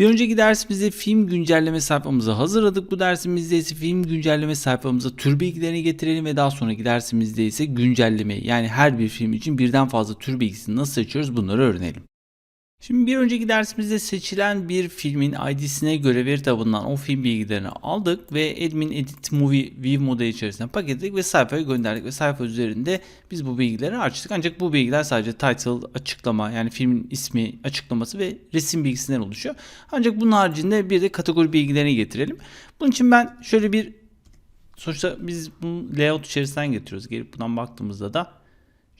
Bir önceki dersimizde film güncelleme sayfamızı hazırladık. Bu dersimizde ise film güncelleme sayfamıza tür bilgilerini getirelim ve daha sonraki dersimizde ise güncellemeyi yani her bir film için birden fazla tür bilgisini nasıl seçiyoruz bunları öğrenelim. Şimdi bir önceki dersimizde seçilen bir filmin ID'sine göre veri tabanından o film bilgilerini aldık ve Admin Edit Movie View modeli içerisinde paketledik ve sayfaya gönderdik ve sayfa üzerinde biz bu bilgileri açtık. Ancak bu bilgiler sadece title, açıklama yani filmin ismi, açıklaması ve resim bilgisinden oluşuyor. Ancak bunun haricinde bir de kategori bilgilerini getirelim. Bunun için ben şöyle bir sonuçta biz bu layout içerisinden getiriyoruz. Gelip buradan baktığımızda da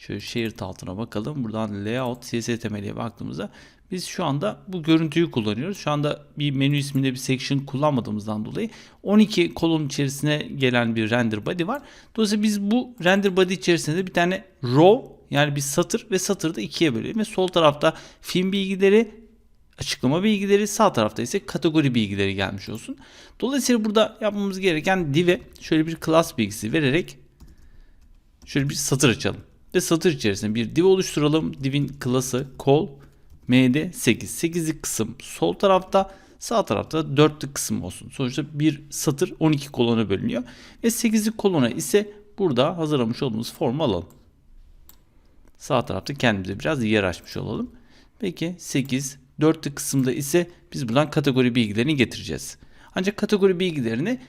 Şöyle shared altına bakalım. Buradan layout CSS temeliye baktığımızda biz şu anda bu görüntüyü kullanıyoruz. Şu anda bir menü isminde bir section kullanmadığımızdan dolayı 12 kolon içerisine gelen bir render body var. Dolayısıyla biz bu render body içerisinde bir tane row yani bir satır ve satırı da ikiye bölelim ve sol tarafta film bilgileri açıklama bilgileri sağ tarafta ise kategori bilgileri gelmiş olsun. Dolayısıyla burada yapmamız gereken div'e şöyle bir class bilgisi vererek şöyle bir satır açalım ve satır içerisinde bir div oluşturalım. Divin klası call md 8. 8'lik kısım sol tarafta sağ tarafta 4'lük kısım olsun. Sonuçta bir satır 12 kolona bölünüyor. Ve 8'lik kolona ise burada hazırlamış olduğumuz formu alalım. Sağ tarafta kendimize biraz yer açmış olalım. Peki 8 4'lük kısımda ise biz buradan kategori bilgilerini getireceğiz. Ancak kategori bilgilerini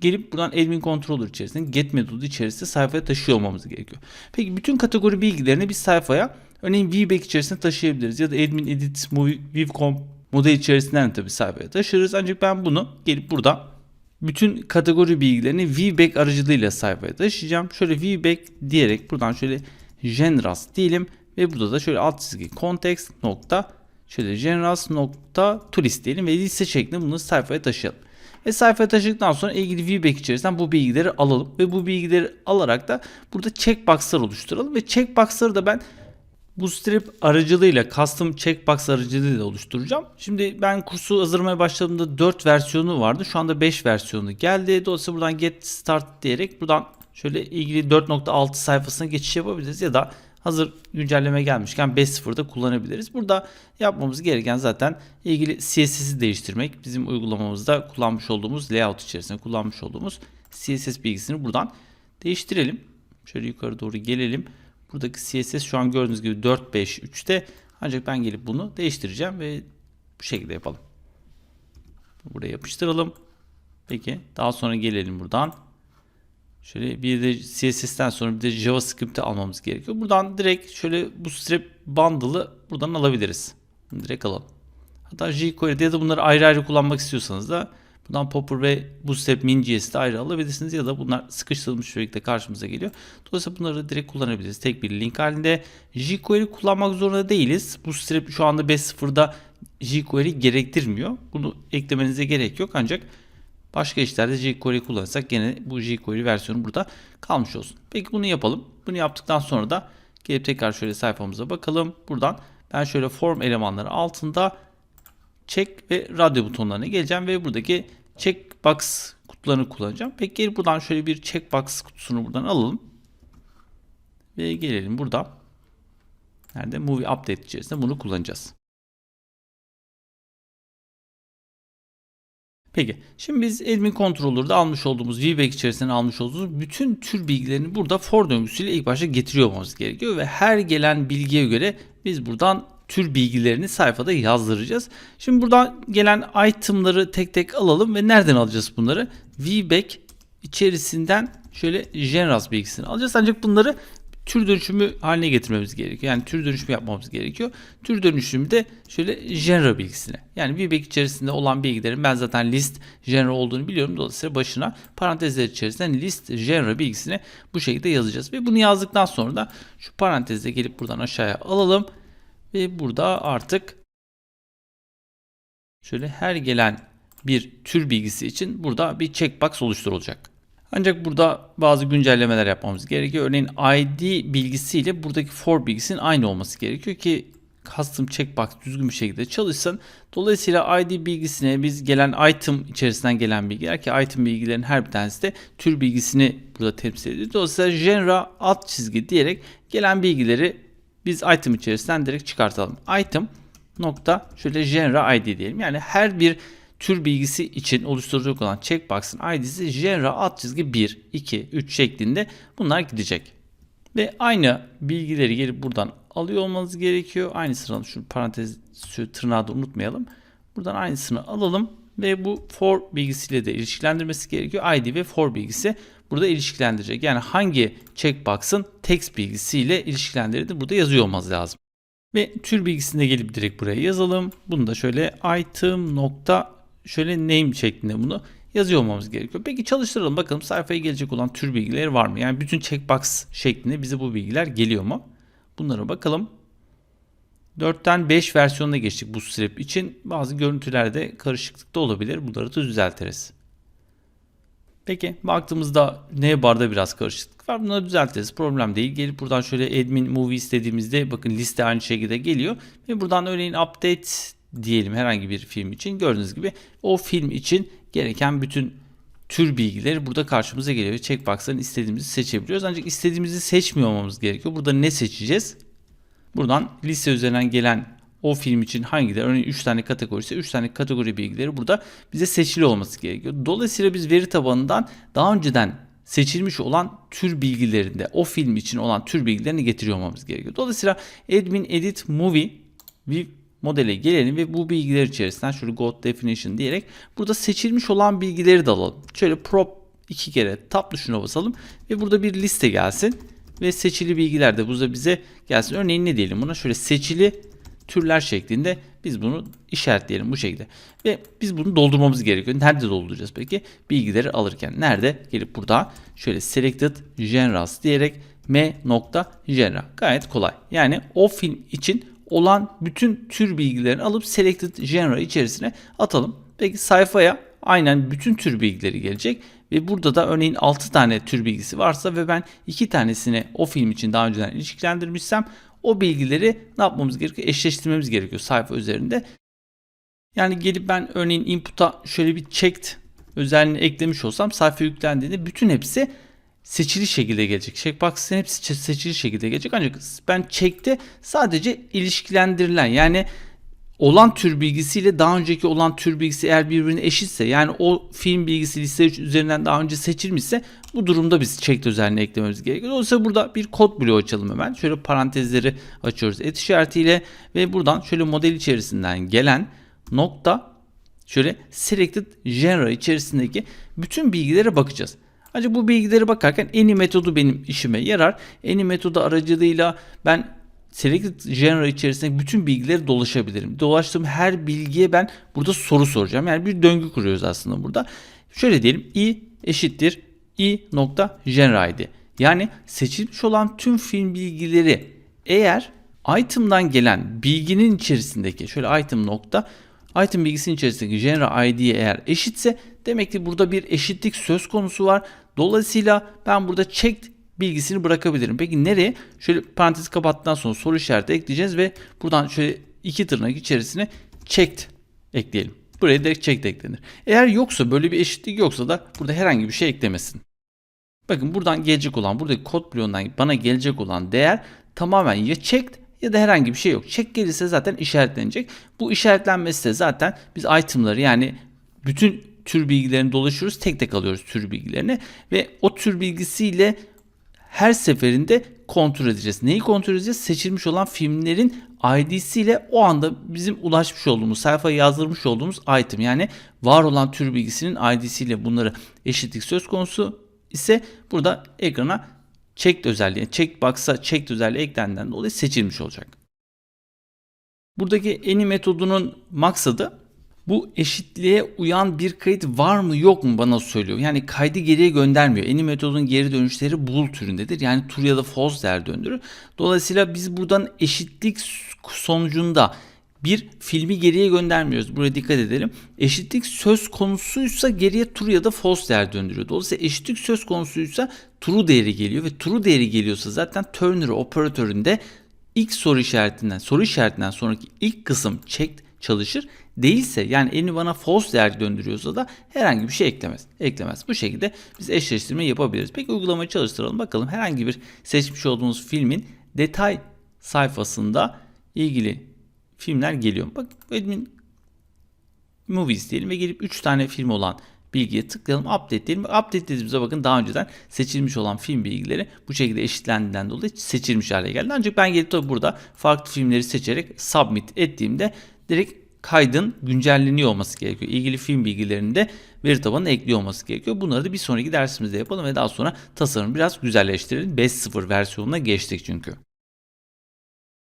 gelip buradan admin controller içerisinde get metodu içerisinde sayfaya taşıyor olmamız gerekiyor. Peki bütün kategori bilgilerini biz sayfaya örneğin VBack içerisinde taşıyabiliriz ya da admin edit movie vivcom model içerisinden de tabii sayfaya taşırız. Ancak ben bunu gelip burada bütün kategori bilgilerini VBack aracılığıyla sayfaya taşıyacağım. Şöyle VBack diyerek buradan şöyle generous diyelim ve burada da şöyle alt çizgi context nokta şöyle generous nokta toolist diyelim ve liste şeklinde bunu sayfaya taşıyalım. Ve sayfaya taşıdıktan sonra ilgili viewback içerisinden bu bilgileri alalım. Ve bu bilgileri alarak da burada checkbox'lar oluşturalım. Ve checkbox'ları da ben Bootstrap aracılığıyla, custom checkbox aracılığıyla oluşturacağım. Şimdi ben kursu hazırlamaya başladığımda 4 versiyonu vardı. Şu anda 5 versiyonu geldi. Dolayısıyla buradan get start diyerek buradan şöyle ilgili 4.6 sayfasına geçiş yapabiliriz. Ya da hazır güncelleme gelmişken 5.0'da kullanabiliriz. Burada yapmamız gereken zaten ilgili CSS'i değiştirmek. Bizim uygulamamızda kullanmış olduğumuz layout içerisinde kullanmış olduğumuz CSS bilgisini buradan değiştirelim. Şöyle yukarı doğru gelelim. Buradaki CSS şu an gördüğünüz gibi 4, 5, 3'te. Ancak ben gelip bunu değiştireceğim ve bu şekilde yapalım. Buraya yapıştıralım. Peki daha sonra gelelim buradan. Şöyle bir de CSS'ten sonra bir de JavaScript'i almamız gerekiyor. Buradan direkt şöyle bu strip bundle'ı buradan alabiliriz. Direkt alalım. Hatta jQuery'de ya da bunları ayrı ayrı kullanmak istiyorsanız da buradan Popper ve Bootstrap Min.js'de ayrı alabilirsiniz ya da bunlar sıkıştırılmış şekilde karşımıza geliyor. Dolayısıyla bunları direkt kullanabiliriz. Tek bir link halinde. jQuery kullanmak zorunda değiliz. Bootstrap şu anda 5.0'da jQuery gerektirmiyor. Bunu eklemenize gerek yok ancak Başka işlerde jQuery kullanırsak gene bu jQuery versiyonu burada kalmış olsun. Peki bunu yapalım. Bunu yaptıktan sonra da gelip tekrar şöyle sayfamıza bakalım. Buradan ben şöyle form elemanları altında check ve radyo butonlarına geleceğim ve buradaki checkbox kutularını kullanacağım. Peki gelip buradan şöyle bir checkbox kutusunu buradan alalım. Ve gelelim burada. Nerede? Movie Update içerisinde bunu kullanacağız. Peki şimdi biz admin controller'da almış olduğumuz VBack içerisinden almış olduğumuz bütün tür bilgilerini burada for döngüsüyle ilk başta getiriyor olmamız gerekiyor ve her gelen bilgiye göre biz buradan tür bilgilerini sayfada yazdıracağız. Şimdi buradan gelen itemları tek tek alalım ve nereden alacağız bunları? VBack içerisinden şöyle generous bilgisini alacağız. Ancak bunları tür dönüşümü haline getirmemiz gerekiyor. Yani tür dönüşümü yapmamız gerekiyor. Tür dönüşümü de şöyle genre bilgisine. Yani VBack içerisinde olan bilgilerin ben zaten list genre olduğunu biliyorum. Dolayısıyla başına parantezler içerisinden list genre bilgisini bu şekilde yazacağız. Ve bunu yazdıktan sonra da şu parantezde gelip buradan aşağıya alalım. Ve burada artık şöyle her gelen bir tür bilgisi için burada bir checkbox oluşturulacak. Ancak burada bazı güncellemeler yapmamız gerekiyor. Örneğin ID bilgisiyle buradaki for bilgisinin aynı olması gerekiyor ki custom checkbox düzgün bir şekilde çalışsın. Dolayısıyla ID bilgisine biz gelen item içerisinden gelen bilgiler ki item bilgilerin her bir tanesi de tür bilgisini burada temsil ediyor. Dolayısıyla genre alt çizgi diyerek gelen bilgileri biz item içerisinden direkt çıkartalım. Item nokta şöyle genre ID diyelim. Yani her bir tür bilgisi için oluşturacak olan checkbox'ın ID'si genre alt çizgi 1, 2, 3 şeklinde bunlar gidecek. Ve aynı bilgileri gelip buradan alıyor olmanız gerekiyor. Aynısını şu parantez şu tırnağı da unutmayalım. Buradan aynısını alalım ve bu for bilgisiyle de ilişkilendirmesi gerekiyor. ID ve for bilgisi burada ilişkilendirecek. Yani hangi checkbox'ın text bilgisiyle ilişkilendirildiğini burada yazıyor olmamız lazım. Ve tür bilgisini de gelip direkt buraya yazalım. Bunu da şöyle item nokta şöyle name şeklinde bunu yazıyor olmamız gerekiyor. Peki çalıştıralım bakalım sayfaya gelecek olan tür bilgileri var mı? Yani bütün checkbox şeklinde bize bu bilgiler geliyor mu? Bunlara bakalım. 4'ten 5 versiyonuna geçtik bu strip için. Bazı görüntülerde karışıklık da olabilir. Bunları da düzeltiriz. Peki baktığımızda ne barda biraz karışıklık var. Bunları düzeltiriz. Problem değil. Gelip buradan şöyle admin movie istediğimizde bakın liste aynı şekilde geliyor. Ve buradan örneğin update diyelim herhangi bir film için. Gördüğünüz gibi o film için gereken bütün tür bilgileri burada karşımıza geliyor. Checkbox'ların istediğimizi seçebiliyoruz. Ancak istediğimizi seçmiyor olmamız gerekiyor. Burada ne seçeceğiz? Buradan liste üzerinden gelen o film için hangileri örneğin 3 tane kategori ise 3 tane kategori bilgileri burada bize seçili olması gerekiyor. Dolayısıyla biz veri tabanından daha önceden seçilmiş olan tür bilgilerinde o film için olan tür bilgilerini getiriyor olmamız gerekiyor. Dolayısıyla admin edit movie view modele gelelim ve bu bilgiler içerisinden şöyle go definition diyerek burada seçilmiş olan bilgileri de alalım. Şöyle prop iki kere tab tuşuna basalım ve burada bir liste gelsin ve seçili bilgiler de burada bize gelsin. Örneğin ne diyelim buna şöyle seçili türler şeklinde biz bunu işaretleyelim bu şekilde. Ve biz bunu doldurmamız gerekiyor. Nerede dolduracağız peki? Bilgileri alırken. Nerede? Gelip burada şöyle selected genres diyerek m nokta genre. Gayet kolay. Yani o film için olan bütün tür bilgilerini alıp selected genre içerisine atalım. Peki sayfaya aynen bütün tür bilgileri gelecek ve burada da örneğin 6 tane tür bilgisi varsa ve ben 2 tanesini o film için daha önceden ilişkilendirmişsem o bilgileri ne yapmamız gerekiyor? Eşleştirmemiz gerekiyor sayfa üzerinde. Yani gelip ben örneğin input'a şöyle bir checked özelliğini eklemiş olsam sayfa yüklendiğinde bütün hepsi seçili şekilde gelecek. Checkbox'ın hepsi seçili şekilde gelecek. Ancak ben check'te sadece ilişkilendirilen yani olan tür bilgisiyle daha önceki olan tür bilgisi eğer birbirine eşitse yani o film bilgisi liste üzerinden daha önce seçilmişse bu durumda biz checked özelliğini eklememiz gerekiyor. Dolayısıyla burada bir kod bloğu açalım hemen. Şöyle parantezleri açıyoruz et işaretiyle ve buradan şöyle model içerisinden gelen nokta şöyle selected genre içerisindeki bütün bilgilere bakacağız. Ancak bu bilgilere bakarken any metodu benim işime yarar. Any metodu aracılığıyla ben selected genre içerisinde bütün bilgileri dolaşabilirim. Dolaştığım her bilgiye ben burada soru soracağım. Yani bir döngü kuruyoruz aslında burada. Şöyle diyelim i eşittir i nokta genre id. Yani seçilmiş olan tüm film bilgileri eğer item'dan gelen bilginin içerisindeki şöyle item nokta item bilgisinin içerisindeki genre id'ye eğer eşitse demek ki burada bir eşitlik söz konusu var. Dolayısıyla ben burada checked bilgisini bırakabilirim. Peki nereye? Şöyle parantez kapattıktan sonra soru işareti ekleyeceğiz ve buradan şöyle iki tırnak içerisine checked ekleyelim. Buraya direkt checked eklenir. Eğer yoksa böyle bir eşitlik yoksa da burada herhangi bir şey eklemesin. Bakın buradan gelecek olan buradaki kod bloğundan bana gelecek olan değer tamamen ya checked ya da herhangi bir şey yok. Check gelirse zaten işaretlenecek. Bu işaretlenmesi de zaten biz itemları yani bütün tür bilgilerini dolaşıyoruz. Tek tek alıyoruz tür bilgilerini ve o tür bilgisiyle her seferinde kontrol edeceğiz. Neyi kontrol edeceğiz? Seçilmiş olan filmlerin ID'siyle o anda bizim ulaşmış olduğumuz, sayfaya yazdırmış olduğumuz item yani var olan tür bilgisinin ID'siyle bunları eşitlik söz konusu ise burada ekrana checked özelliği, checkbox'a checked özelliği eklendiğinden dolayı seçilmiş olacak. Buradaki any metodunun maksadı bu eşitliğe uyan bir kayıt var mı yok mu bana söylüyor. Yani kaydı geriye göndermiyor. Any metodun geri dönüşleri bool türündedir. Yani true ya da false değer döndürür. Dolayısıyla biz buradan eşitlik sonucunda bir filmi geriye göndermiyoruz. Buraya dikkat edelim. Eşitlik söz konusuysa geriye true ya da false değer döndürüyor. Dolayısıyla eşitlik söz konusuysa true değeri geliyor ve true değeri geliyorsa zaten ternary operatöründe ilk soru işaretinden soru işaretinden sonraki ilk kısım checked çalışır. Değilse yani elini bana false değer döndürüyorsa da herhangi bir şey eklemez. Eklemez. Bu şekilde biz eşleştirme yapabiliriz. Peki uygulamayı çalıştıralım. Bakalım herhangi bir seçmiş olduğumuz filmin detay sayfasında ilgili filmler geliyor. Bak admin movies diyelim ve gelip 3 tane film olan bilgiye tıklayalım update diyelim. Update dediğimizde bakın daha önceden seçilmiş olan film bilgileri bu şekilde eşitlendiğinden dolayı seçilmiş hale geldi. Ancak ben gelip tabii burada farklı filmleri seçerek submit ettiğimde direkt kaydın güncelleniyor olması gerekiyor. İlgili film bilgilerini de veri tabanına ekliyor olması gerekiyor. Bunları da bir sonraki dersimizde yapalım ve daha sonra tasarımı biraz güzelleştirelim. 5.0 versiyonuna geçtik çünkü.